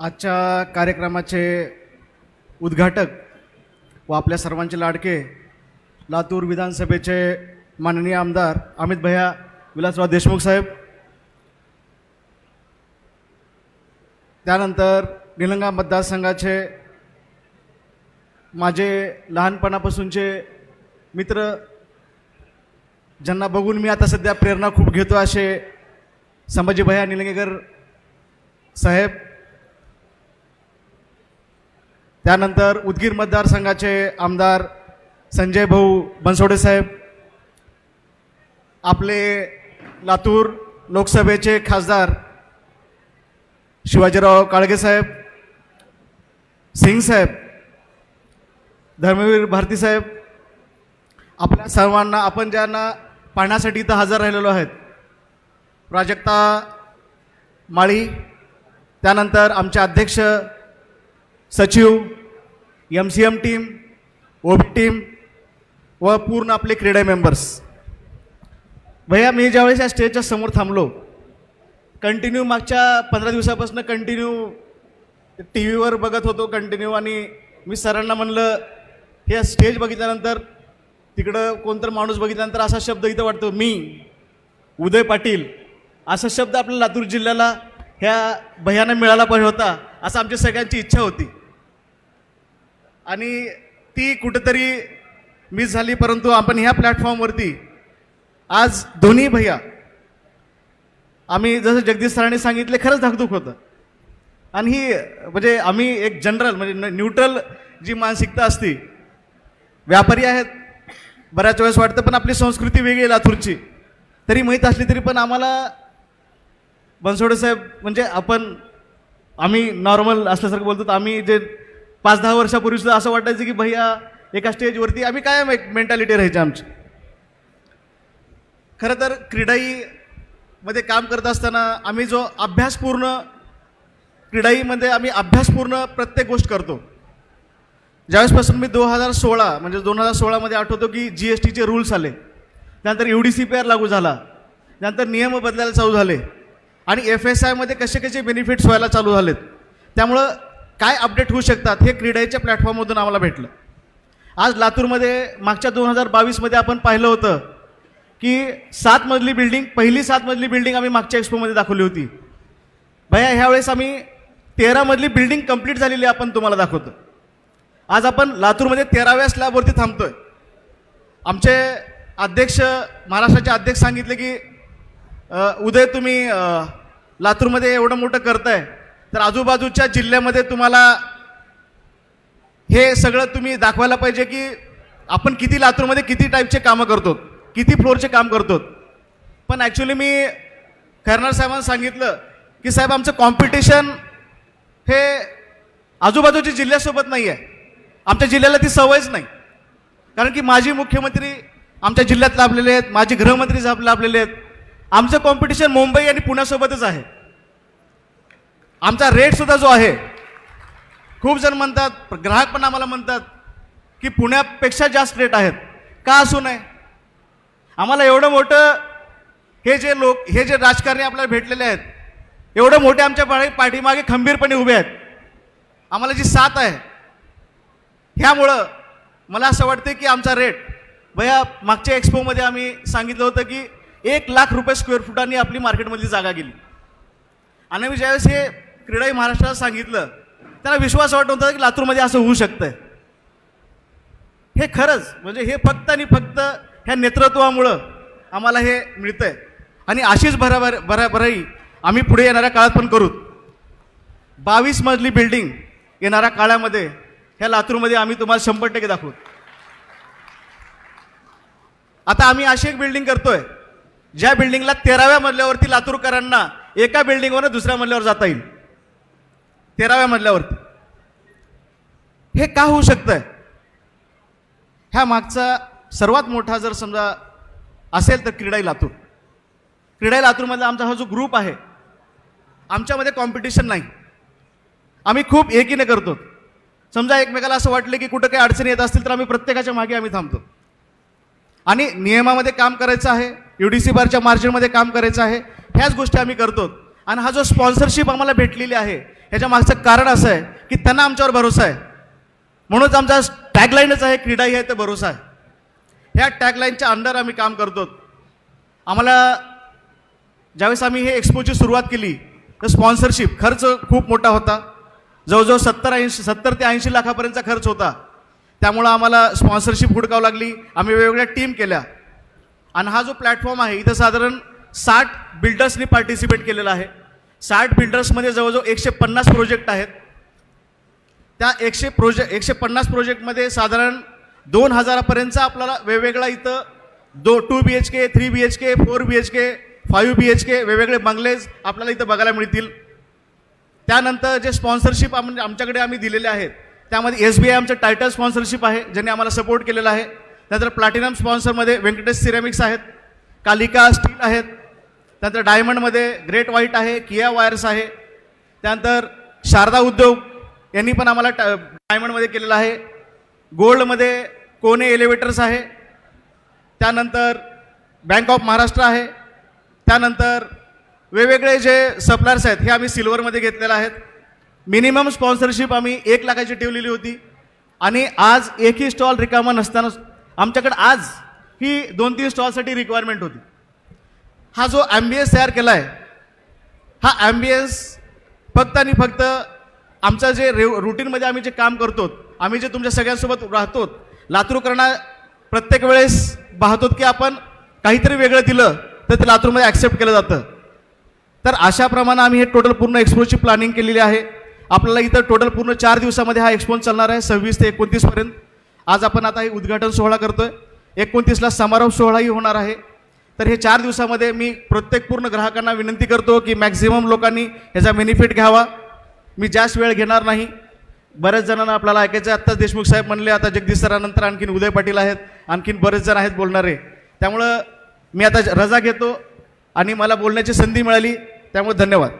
आजच्या कार्यक्रमाचे उद्घाटक व आपल्या सर्वांचे लाडके लातूर विधानसभेचे माननीय आमदार अमित भैया विलासराव देशमुख साहेब त्यानंतर निलंगा मतदारसंघाचे माझे लहानपणापासूनचे मित्र ज्यांना बघून मी आता सध्या प्रेरणा खूप घेतो असे संभाजी भैया निलंगेकर साहेब त्यानंतर उदगीर मतदारसंघाचे आमदार संजय भाऊ बनसोडे साहेब आपले लातूर लोकसभेचे खासदार शिवाजीराव काळगे साहेब सिंग साहेब धर्मवीर भारती साहेब आपल्या सर्वांना आपण ज्यांना पाहण्यासाठी इथं हजर राहिलेलो आहेत प्राजक्ता माळी त्यानंतर आमचे अध्यक्ष सचिव M C M team OB team व पूर्ण आपले क्रीडा मेंबर्स भैया मी ज्यावेळेस या स्टेजच्या समोर थांबलो कंटिन्यू मागच्या पंधरा दिवसापासून कंटिन्यू टी व्हीवर बघत होतो कंटिन्यू आणि मी सरांना म्हणलं हे स्टेज बघितल्यानंतर तिकडं कोणतर माणूस बघितल्यानंतर असा शब्द इथं वाटतो मी उदय पाटील असा शब्द आपल्या लातूर जिल्ह्याला ह्या भयानं मिळाला पाहिजे होता असं आमच्या सगळ्यांची इच्छा होती. आणि ती कुठंतरी मिस झाली परंतु आपण ह्या प्लॅटफॉर्मवरती आज दोन्ही भैया आम्ही जसं जगदीश सरांनी सांगितले खरंच धाकधूक होतं. आणि ही म्हणजे आम्ही एक जनरल म्हणजे न्यूट्रल जी मानसिकता असती व्यापारी आहेत बऱ्याच वेळेस वाटतं पण आपली संस्कृती वेगळी लातूरची. तरी माहीत असली तरी पण आम्हाला बनसोडे साहेब म्हणजे आपण आम्ही नॉर्मल असल्यासारखं बोलतो तर आम्ही जे पाच दहा वर्षापूर्वी सुद्धा असं वाटायचं की भैया एका स्टेजवरती आम्ही कायम एक मेंटॅलिटी राहायची आमची? खरं तर क्रीडाईमध्ये काम करत असताना आम्ही जो अभ्यासपूर्ण क्रीडाईमध्ये आम्ही अभ्यासपूर्ण प्रत्येक गोष्ट करतो. ज्यावेळेसपासून मी दोन हजार सोळा म्हणजे दोन हजार सोळामध्ये आठवतो की जी एस टीचे रूल्स आले. त्यानंतर U D C P R लागू झाला. त्यानंतर नियम बदलायला चालू झाले. आणि एफ एस आयमध्ये कसे कसे बेनिफिट्स व्हायला चालू झालेत. त्यामुळं काय अपडेट होऊ शकतात हे क्रीडेच्या प्लॅटफॉर्ममधून आम्हाला भेटलं. आज लातूरमध्ये मागच्या दोन हजार बावीसमध्ये आपण पाहिलं होतं की सात मजली बिल्डिंग पहिली सात मजली बिल्डिंग आम्ही मागच्या एक्सपोमध्ये दाखवली होती. भैया ह्यावेळेस आम्ही तेरा मजली बिल्डिंग कंप्लीट झालेली आपण तुम्हाला दाखवतो. आज आपण लातूरमध्ये तेराव्या स्लॅबवरती थांबतोय. आमचे अध्यक्ष महाराष्ट्राचे अध्यक्ष सांगितले की उदय तुम्ही लातूरमध्ये एवढं मोठं करताय. तर आजूबाजूच्या जिल्ह्यामध्ये तुम्हाला हे सगळं तुम्ही दाखवायला पाहिजे की आपण किती लातूरमध्ये किती टाईपचे कामं करतो किती फ्लोअरचे काम करतो. पण ॲक्च्युली मी खैरनार साहेबांना सांगितलं की साहेब आमचं कॉम्पिटिशन हे आजूबाजूच्या जिल्ह्यासोबत नाही आहे आमच्या जिल्ह्याला ती सवयच नाही. कारण की माजी मुख्यमंत्री आमच्या जिल्ह्यात लाभलेले आहेत माजी गृहमंत्री लाभलेले आहेत. आमचं कॉम्पिटिशन मुंबई आणि पुण्यासोबतच आहे. आमचा रेटसुद्धा जो आहे खूप जण म्हणतात ग्राहक पण आम्हाला म्हणतात की पुण्यापेक्षा जास्त रेट आहेत. का असू नये? आम्हाला एवढं मोठं हे जे लोक हे जे राजकारणी आपल्याला भेटलेले आहेत एवढं मोठे आमच्या पाठी पाठीमागे खंबीरपणे उभे आहेत. आम्हाला जी साथ आहे ह्यामुळं मला असं वाटतं की आमचा रेट भया मागच्या एक्सपोमध्ये आम्ही सांगितलं होतं की एक लाख रुपये स्क्वेअर फुटांनी आपली मार्केटमधली जागा गेली. आणि मी ज्यावेळेस हे क्रीडाई महाराष्ट्राला सांगितलं. त्याला विश्वास वाटत होता की लातूरमध्ये असं होऊ शकतं हे खरंच म्हणजे हे फक्त आणि फक्त ह्या नेतृत्वामुळं आम्हाला हे मिळतं आहे आणि अशीच भराभर भराभराई आम्ही पुढे येणाऱ्या काळात पण करू. बावीस मजली बिल्डिंग येणाऱ्या काळामध्ये ह्या लातूरमध्ये आम्ही तुम्हाला शंभर टक्के दाखवू. आता आम्ही अशी एक बिल्डिंग करतोय ज्या बिल्डिंगला तेराव्या मजल्यावरती लातूरकरांना एका बिल्डिंगवरनं दुसऱ्या मजल्यावर जाता येईल. तेराव्या मजल्यावरती. हे का होऊ शकतं ह्या मागचा सर्वात मोठा जर समजा असेल तर क्रीडाई लातूर. क्रीडाई लातूरमधला आमचा हा जो ग्रुप आहे आमच्यामध्ये कॉम्पिटिशन नाही. आम्ही खूप एकीने करतो. समजा एकमेकाला असं वाटलं की कुठं काही अडचणी येत असतील तर आम्ही प्रत्येकाच्या मागे आम्ही थांबतो. आणि नियमामध्ये काम करायचं आहे यू डी सी बारच्या मार्जिनमध्ये काम करायचं आहे ह्याच गोष्टी आम्ही करतो. आणि हा जो स्पॉन्सरशिप आम्हाला भेटलेली आहे याच्या मागचं कारण असं आहे की त्यांना आमच्यावर भरोसा आहे. म्हणूनच आमचा टॅगलाईनच आहे क्रीडा ही आहे तर भरोसा आहे. ह्या टॅगलाईनच्या अंडर आम्ही काम करतो. आम्हाला ज्यावेळेस आम्ही हे एक्सपोची सुरुवात केली तर स्पॉन्सरशिप खर्च खूप मोठा होता. जवळजवळ सत्तर ऐंशी सत्तर ते ऐंशी लाखापर्यंतचा खर्च होता. त्यामुळं आम्हाला स्पॉन्सरशिप हुडकावं लागली. आम्ही वेगवेगळ्या टीम केल्या. आणि हा जो प्लॅटफॉर्म आहे इथं साधारण साठ बिल्डर्सनी पार्टिसिपेट केलेला आहे. साठ बिल्डर्समध्ये जवळजवळ एकशे पन्नास प्रोजेक्ट आहेत. त्या एकशे प्रोजेक्ट एकशे पन्नास प्रोजेक्टमध्ये साधारण दोन हजारापर्यंतचा आपल्याला वेगवेगळा इथं दो two B H K three B H K four B H K five B H K वेगवेगळे बंगलेज आपल्याला इथं बघायला मिळतील. त्यानंतर जे स्पॉन्सरशिप आम आमच्याकडे आम्ही दिलेले आहेत त्यामध्ये एस बी आय आमचं टायटल स्पॉन्सरशिप आहे ज्यांनी आम्हाला सपोर्ट केलेला आहे. त्यानंतर प्लॅटिनम स्पॉन्सरमध्ये व्यंकटेश सिरेमिक्स आहेत कालिका स्टील आहेत त्यानंतर डायमंडमध्ये ग्रेट व्हाईट आहे किया वायर्स आहे. त्यानंतर शारदा उद्योग यांनी पण आम्हाला टा डायमंडमध्ये केलेलं आहे. गोल्डमध्ये कोने एलिव्हेटर्स आहे. त्यानंतर बँक ऑफ महाराष्ट्र आहे. त्यानंतर वेगवेगळे जे सप्लायर्स आहेत हे आम्ही सिल्वरमध्ये घेतलेले आहेत. मिनिमम स्पॉन्सरशिप आम्ही एक लाखाची ठेवलेली होती. आणि आज एकही स्टॉल रिकामा नसताना आमच्याकडे आज ही दोन तीन स्टॉलसाठी रिक्वायरमेंट होती. हा जो ॲम्बियन्स तयार केला आहे हा ॲम्बियन्स फक्त आणि फक्त आमचं जे रे रुटीनमध्ये आम्ही जे काम करतो आम्ही जे तुमच्या सगळ्यांसोबत राहतो लातूरकरांना प्रत्येक वेळेस पाहतो की आपण काहीतरी वेगळं दिलं तर ते लातूरमध्ये ॲक्सेप्ट केलं जातं. तर अशाप्रमाणे आम्ही हे टोटल पूर्ण एक्सपोची प्लॅनिंग केलेली आहे. आपल्याला इथं टोटल पूर्ण चार दिवसामध्ये हा एक्सपोन चालणार आहे सव्वीस ते एकोणतीसपर्यंत आज आपण आता हे उद्घाटन सोहळा करतोय. एकोणतीसला समारोप सोहळाही होणार आहे. तर हे चार दिवसामध्ये मी प्रत्येक पूर्ण ग्राहकांना विनंती करतो की मॅक्झिमम लोकांनी ह्याचा बेनिफिट घ्यावा. मी जास्त वेळ घेणार नाही. बऱ्याच जणांना आपल्याला ऐकायचं आहे. आत्ताच देशमुख साहेब म्हणले आता जगदीश सरानंतर आणखीन उदय पाटील आहेत आणखीन बरेच जण आहेत बोलणारे. त्यामुळं मी आता रजा घेतो आणि मला बोलण्याची संधी मिळाली. त्यामुळे धन्यवाद.